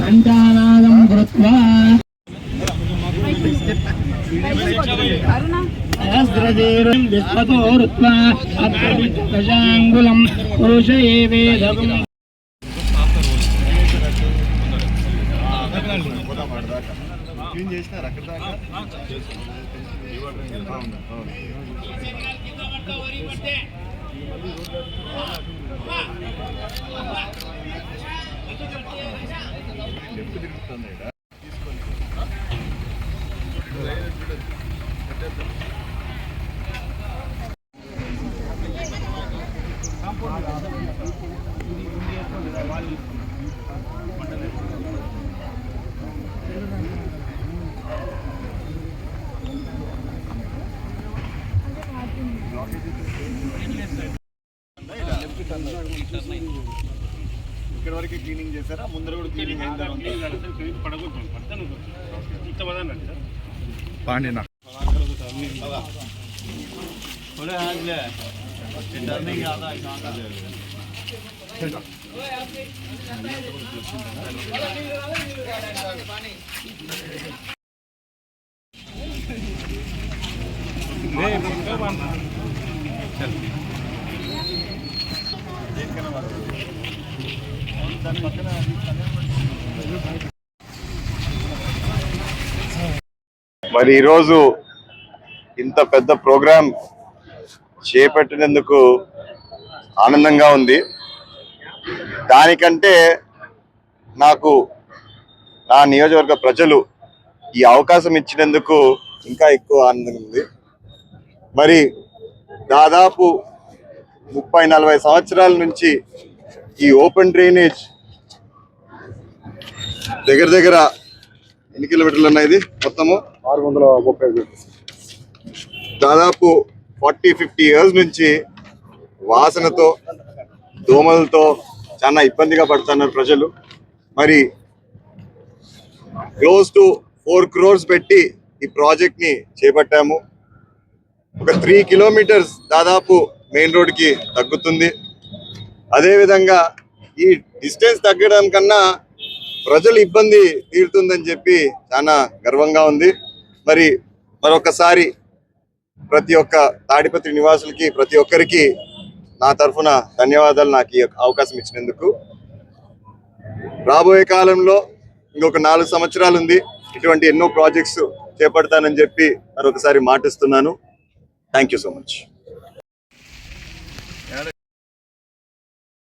పంచానాదం కృత్వా सहस्रजेरुं विस्पतो रुत्वा अत्र पुरुष एवेदम् పురుష ఏవేదం క్లీన్ చేసినారు అక్కడ దాకా? లెఫ్ట్ తిరుగుతుంది ఇక్కడ వరకు క్లీనింగ్ చేశారా ముందర కూడా క్లీనింగ్ మరి ఈరోజు ఇంత పెద్ద ప్రోగ్రాం చేపట్టినందుకు ఆనందంగా ఉంది. దానికంటే నాకు నా నియోజకవర్గ ప్రజలు ఈ అవకాశం ఇచ్చినందుకు ఇంకా ఎక్కువ ఆనందంగా ఉంది. మరి దాదాపు ముప్పై నలభై సంవత్సరాల నుంచి ఈ ఓపెన్ డ్రైనేజ్ దగ్గర దగ్గర ఎన్ని కిలోమీటర్లు ఉన్నాయి ఇది మొత్తము? ఆరు వందల ముప్పై దాదాపు ఫార్టీ ఫిఫ్టీ ఇయర్స్ నుంచి వాసనతో దోమలతో చాలా ఇబ్బందిగా పడుతున్నారు ప్రజలు. మరి క్లోజ్ టు ఫోర్ క్రోర్స్ పెట్టి ఈ ప్రాజెక్ట్ని చేపట్టాము. ఒక త్రీ కిలోమీటర్స్ దాదాపు మెయిన్ రోడ్కి తగ్గుతుంది. అదేవిధంగా ఈ డిస్టెన్స్ తగ్గడం కన్నా ప్రజలు ఇబ్బంది తీరుతుందని చెప్పి చాలా గర్వంగా ఉంది. మరి మరొకసారి ప్రతి ఒక్క తాడిపత్రి నివాసులకి ప్రతి ఒక్కరికి నా తరఫున ధన్యవాదాలు నాకు ఈ అవకాశం ఇచ్చినందుకు. రాబోయే కాలంలో ఇంకొక నాలుగు సంవత్సరాలు ఉంది. ఇటువంటి ఎన్నో ప్రాజెక్ట్స్ చేపడతానని చెప్పి మరొకసారి మాటిస్తున్నాను. Thank you so much